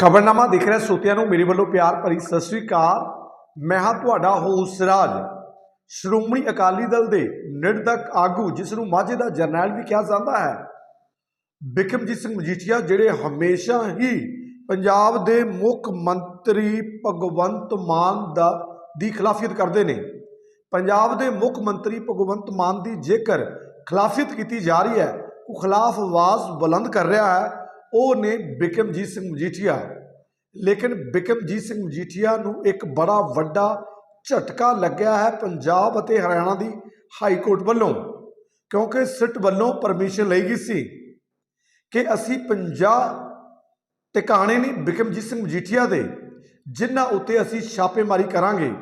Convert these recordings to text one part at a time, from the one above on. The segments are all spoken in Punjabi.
ਖਬਰਨਾਮਾ ਦੇਖ ਰਿਹਾ ਸੋਤਿਆਂ ਨੂੰ, ਮੇਰੇ ਵੱਲੋਂ ਪਿਆਰ ਭਰੀ ਸਤਿ ਸ੍ਰੀ ਅਕਾਲ। ਮੈਂ ਹਾਂ ਤੁਹਾਡਾ ਹੋਸ ਰਾਜ। ਸ਼੍ਰੋਮਣੀ ਅਕਾਲੀ ਦਲ ਦੇ ਨਿਰਦਕ ਆਗੂ, ਜਿਸ ਨੂੰ ਮਾਝੇ ਦਾ ਜਰਨੈਲ ਵੀ ਕਿਹਾ ਜਾਂਦਾ ਹੈ, ਬਿਕਰਮਜੀਤ ਸਿੰਘ ਮਜੀਠੀਆ, ਜਿਹੜੇ ਹਮੇਸ਼ਾ ਹੀ ਪੰਜਾਬ ਦੇ ਮੁੱਖ ਮੰਤਰੀ ਭਗਵੰਤ ਮਾਨ ਦਾ, ਦੀ ਖਿਲਾਫੀਅਤ ਕਰਦੇ ਨੇ। ਪੰਜਾਬ ਦੇ ਮੁੱਖ ਮੰਤਰੀ ਭਗਵੰਤ ਮਾਨ ਦੀ ਜੇਕਰ ਖਿਲਾਫੀਅਤ ਕੀਤੀ ਜਾ ਰਹੀ ਹੈ, ਉਹ ਖਿਲਾਫ ਆਵਾਜ਼ ਬੁਲੰਦ ਕਰ ਰਿਹਾ ਹੈ। ਉਹ ਨੇ ਬਿਕਰਮਜੀਤ ਸਿੰਘ ਮਜੀਠੀਆ, ਲੇਕਿਨ ਬਿਕਰਮਜੀਤ ਸਿੰਘ ਮਜੀਠੀਆ ਨੂੰ ਇੱਕ ਬੜਾ ਵੱਡਾ ਝਟਕਾ ਲੱਗਿਆ ਹੈ ਪੰਜਾਬ ਅਤੇ ਹਰਿਆਣਾ ਦੀ ਹਾਈ ਕੋਰਟ ਵੱਲੋਂ, ਕਿਉਂਕਿ ਸਿੱਟ ਵੱਲੋਂ ਪਰਮਿਸ਼ਨ ਲਈ ਗਈ ਸੀ ਕਿ ਅਸੀਂ 50 ਟਿਕਾਣੇ ਨਹੀਂ ਬਿਕਰਮਜੀਤ ਸਿੰਘ ਮਜੀਠੀਆ ਦੇ, ਜਿਨ੍ਹਾਂ ਉੱਤੇ ਅਸੀਂ ਛਾਪੇਮਾਰੀ ਕਰਾਂਗੇ,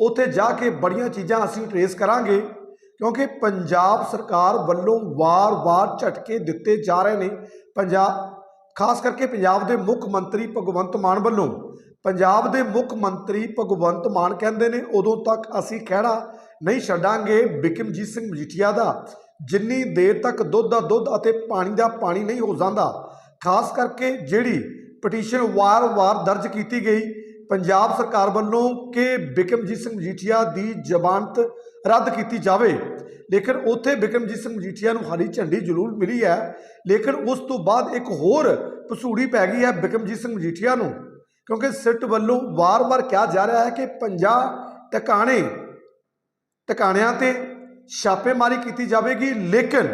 ਉੱਥੇ ਜਾ ਕੇ ਬੜੀਆਂ ਚੀਜ਼ਾਂ ਅਸੀਂ ਟਰੇਸ ਕਰਾਂਗੇ, ਕਿਉਂਕਿ ਪੰਜਾਬ ਸਰਕਾਰ ਵੱਲੋਂ ਵਾਰ-ਵਾਰ ਝਟਕੇ ਦਿੱਤੇ ਜਾ ਰਹੇ ਨੇ ਪੰਜਾਬ ਖਾਸ ਕਰਕੇ ਪੰਜਾਬ ਦੇ ਮੁੱਖ ਮੰਤਰੀ ਭਗਵੰਤ ਮਾਨ ਵੱਲੋਂ। ਪੰਜਾਬ ਦੇ ਮੁੱਖ ਮੰਤਰੀ ਭਗਵੰਤ ਮਾਨ ਕਹਿੰਦੇ ਨੇ, ਉਦੋਂ ਤੱਕ ਅਸੀਂ ਖਹਿੜਾ ਨਹੀਂ ਛੱਡਾਂਗੇ। ਬਿਕਰਮਜੀਤ ਸਿੰਘ ਮਜੀਠੀਆ ਦਾ, ਜਿੰਨੀ ਦੇਰ ਤੱਕ ਦੁੱਧ ਦਾ ਦੁੱਧ ਅਤੇ ਪਾਣੀ ਦਾ ਪਾਣੀ ਨਹੀਂ ਹੋ ਜਾਂਦਾ। ਖਾਸ ਕਰਕੇ ਜਿਹੜੀ ਪਟੀਸ਼ਨ ਵਾਰ-ਵਾਰ ਦਰਜ ਕੀਤੀ ਗਈ, ਪੰਜਾਬ ਸਰਕਾਰ ਵੱਲੋਂ ਕਿ ਬਿਕਰਮਜੀਤ ਸਿੰਘ ਮਜੀਠੀਆ ਦੀ ਜ਼ਮਾਨਤ ਰੱਦ ਕੀਤੀ ਜਾਵੇ। ਲੇਕਿਨ ਉੱਥੇ ਬਿਕਰਮਜੀਤ ਸਿੰਘ ਮਜੀਠੀਆ ਨੂੰ ਹਰੀ ਝੰਡੀ ਜ਼ਰੂਰ ਮਿਲੀ ਹੈ। ਲੇਕਿਨ ਉਸ ਤੋਂ ਬਾਅਦ ਇੱਕ ਹੋਰ ਪਸੂੜੀ ਪੈ ਗਈ ਹੈ ਬਿਕਰਮਜੀਤ ਸਿੰਘ ਮਜੀਠੀਆ ਨੂੰ। ਕਿਉਂਕਿ ਸਿੱਟ ਵੱਲੋਂ ਵਾਰ-ਵਾਰ ਕਿਹਾ ਜਾ ਰਿਹਾ ਹੈ ਕਿ 50 ਟਿਕਾਣੇ, ਟਿਕਾਣਿਆਂ ਤੇ ਛਾਪੇਮਾਰੀ ਕੀਤੀ ਜਾਵੇਗੀ। ਲੇਕਿਨ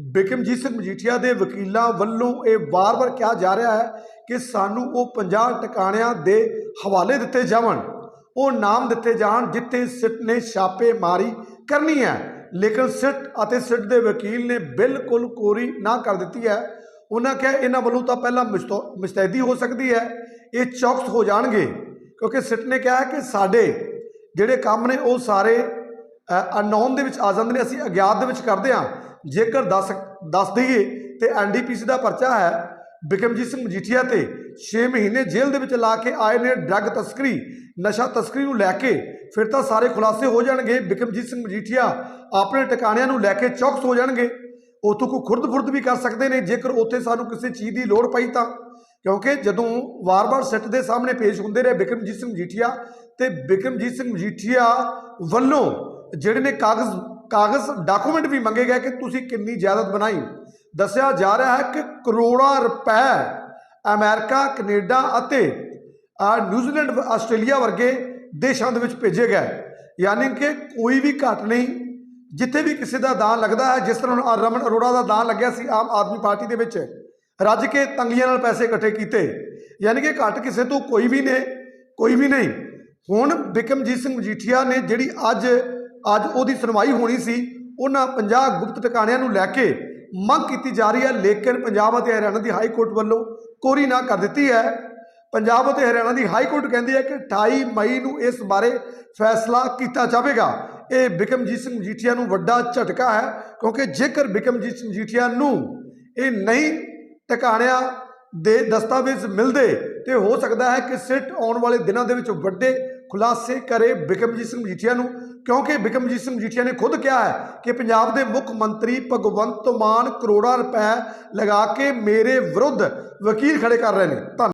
ਬਿਕਰਮਜੀਤ ਸਿੰਘ ਮਜੀਠੀਆ ਦੇ ਵਕੀਲਾਂ ਵੱਲੋਂ ਇਹ ਵਾਰ-ਵਾਰ ਕਿਹਾ ਜਾ ਰਿਹਾ ਹੈ ਕਿ ਸਾਨੂੰ ਉਹ 50 ਟਿਕਾਣਿਆਂ ਦੇ ਹਵਾਲੇ ਦਿੱਤੇ ਜਾਵਣ। ਉਹ ਨਾਮ ਦਿੱਤੇ ਜਾਣ ਜਿੱਥੇ ਸਿੱਟ ਨੇ ਛਾਪੇਮਾਰੀ ਕਰਨੀ ਹੈ। ਲੇਕਿਨ ਸਿੱਟ ਅਤੇ ਸਿੱਟ ਦੇ ਵਕੀਲ ਨੇ ਬਿਲਕੁਲ ਕੋਰੀ ਨਾ ਕਰ ਦਿੱਤੀ ਹੈ। ਉਹਨਾਂ ਕਿਹਾ, ਇਹਨਾਂ ਵੱਲੋਂ ਤਾਂ ਪਹਿਲਾਂ ਮੁਸਤੋ- ਮੁਸਤੈਦੀ ਹੋ ਸਕਦੀ ਹੈ। ਇਹ ਚੌਕਸ ਹੋ ਜਾਣਗੇ। ਕਿਉਂਕਿ ਸਿੱਟ ਨੇ ਕਿਹਾ ਕਿ ਸਾਡੇ ਜਿਹੜੇ ਕੰਮ ਨੇ, ਉਹ ਸਾਰੇ ਅਨਨੋਨ ਦੇ ਵਿੱਚ ਆ ਜਾਂਦੇ ਨੇ। ਅਸੀਂ ਅਗਿਆਤ ਦੇ ਵਿੱਚ ਕਰਦੇ ਹਾਂ। ਜੇਕਰ ਦੱਸ ਦੱਸ ਦਈਏ ਤੇ ਐਨਡੀਪੀਸੀ ਦਾ ਪਰਚਾ ਹੈ। ਬਿਕਰਮਜੀਤ ਸਿੰਘ ਮਜੀਠੀਆ ਤੇ 6 ਮਹੀਨੇ ਜੇਲ੍ਹ ਦੇ ਵਿੱਚ ਲਾ ਕੇ ਆਏ ਨੇ ਡਰੱਗ ਤਸਕਰੀ, ਨਸ਼ਾ ਤਸਕਰੀ ਨੂੰ ਲੈ ਕੇ। ਫਿਰ ਤਾਂ ਸਾਰੇ ਖੁਲਾਸੇ ਹੋ ਜਾਣਗੇ। ਬਿਕਰਮਜੀਤ ਸਿੰਘ ਮਜੀਠੀਆ ਆਪਣੇ ਟਿਕਾਣਿਆਂ ਨੂੰ ਲੈ ਕੇ ਚੌਕਸ ਹੋ ਜਾਣਗੇ। ਉਤੋਂ ਕੋ ਖੁਰਦ-ਫੁਰਦ ਵੀ ਕਰ ਸਕਦੇ ਨੇ। ਜੇਕਰ ਉੱਥੇ ਸਾਨੂੰ ਕਿਸੇ ਚੀਜ਼ ਦੀ ਲੋੜ ਪਈ ਤਾਂ। ਕਿਉਂਕਿ ਜਦੋਂ ਵਾਰ-ਵਾਰ ਸਿੱਟ ਦੇ ਸਾਹਮਣੇ ਪੇਸ਼ ਹੁੰਦੇ ਰਹੇ ਬਿਕਰਮਜੀਤ ਸਿੰਘ ਮਜੀਠੀਆ ਤੇ ਬਿਕਰਮਜੀਤ ਸਿੰਘ ਮਜੀਠੀਆ ਵੱਲੋਂ ਜਿਹੜੇ ਨੇ ਕਾਗਜ਼ ਕਾਗਜ਼, ਡਾਕੂਮੈਂਟ ਵੀ ਮੰਗੇ ਗਏ ਕਿ ਤੁਸੀਂ ਕਿੰਨੀ ਜਾਇਦਾਦ ਬਣਾਈ। ਦੱਸਿਆ ਜਾ ਰਿਹਾ ਹੈ ਕਿ ਕਰੋੜਾਂ ਰੁਪਏ ਅਮਰੀਕਾ, ਕੈਨੇਡਾ ਅਤੇ ਨਿਊਜ਼ੀਲੈਂਡ ਆਸਟ੍ਰੇਲੀਆ ਵਰਗੇ ਦੇਸ਼ਾਂ ਦੇ ਵਿੱਚ ਭੇਜੇ ਗਏ। ਯਾਨੀ ਕਿ ਕੋਈ ਵੀ ਘਟ ਨਹੀਂ, ਜਿੱਥੇ ਵੀ ਕਿਸੇ ਦਾ ਦਾਨ ਲੱਗਦਾ ਹੈ, ਜਿਸ ਤਰ੍ਹਾਂ ਹੁਣ ਰਮਨ ਅਰੋੜਾ ਦਾ ਦਾਨ ਲੱਗਿਆ ਸੀ ਆਮ ਆਦਮੀ ਪਾਰਟੀ ਦੇ ਵਿੱਚ, ਰੱਜ ਕੇ ਤੰਗੀਆਂ ਨਾਲ ਪੈਸੇ ਇਕੱਠੇ ਕੀਤੇ। ਯਾਨੀ ਕਿ ਘੱਟ ਕਿਸੇ ਤੋਂ ਕੋਈ ਵੀ ਨੇ, ਕੋਈ ਵੀ ਨਹੀਂ। ਹੁਣ ਬਿਕਮਜੀਤ ਸਿੰਘ ਮਜੀਠੀਆ ਨੇ ਜਿਹੜੀ ਅੱਜ ਅੱਜ ਉਹਦੀ ਸੁਣਵਾਈ ਹੋਣੀ ਸੀ, ਉਹਨਾਂ 50 ਗੁਪਤ ਟਿਕਾਣਿਆਂ ਨੂੰ ਲੈ ਕੇ ਮੰਗ ਕੀਤੀ ਜਾ ਰਹੀ ਹੈ, ਲੇਕਿਨ ਪੰਜਾਬ ਅਤੇ ਹਰਿਆਣਾ ਦੀ ਹਾਈ ਕੋਰਟ ਵੱਲੋਂ ਕੋਰੀ ਨਾ ਕਰ ਦਿੱਤੀ ਹੈ। ਪੰਜਾਬ ਅਤੇ ਹਰਿਆਣਾ ਦੀ ਹਾਈ ਕੋਰਟ ਕਹਿੰਦੀ ਹੈ ਕਿ 28 ਮਈ ਨੂੰ ਇਸ ਬਾਰੇ ਫੈਸਲਾ ਕੀਤਾ ਜਾਵੇਗਾ। ਇਹ ਬਿਕਮਜੀਤ ਸਿੰਘ ਮਜੀਠੀਆ ਨੂੰ ਵੱਡਾ ਝਟਕਾ ਹੈ, ਕਿਉਂਕਿ ਜੇਕਰ ਬਿਕਮਜੀਤ ਸਿੰਘ ਮਜੀਠੀਆ ਨੂੰ ਇਹ ਨਹੀਂ ਟਿਕਾਣਿਆਂ ਦੇ ਦਸਤਾਵੇਜ਼ ਮਿਲਦੇ, ਤੇ ਹੋ ਸਕਦਾ ਹੈ ਕਿ ਸਿੱਟ ਆਉਣ ਵਾਲੇ ਦਿਨਾਂ ਦੇ ਵਿੱਚ ਵੱਡੇ ਖੁਲਾਸੇ ਕਰੇ ਬਿਕਮਜੀਤ ਸਿੰਘ ਮਜੀਠੀਆ ਨੂੰ, ਕਿਉਂਕਿ ਬਿਕਮਜੀਤ ਸਿੰਘ ਮਜੀਠੀਆ ਨੇ ਖੁਦ ਕਿਹਾ ਹੈ ਕਿ ਪੰਜਾਬ ਦੇ ਮੁੱਖ ਮੰਤਰੀ ਭਗਵੰਤ ਮਾਨ ਕਰੋੜਾਂ ਰੁਪਏ ਲਗਾ ਕੇ ਮੇਰੇ ਵਿਰੁੱਧ ਵਕੀਲ ਖੜੇ ਕਰ ਰਹੇ ਨੇ। ਧੰਨ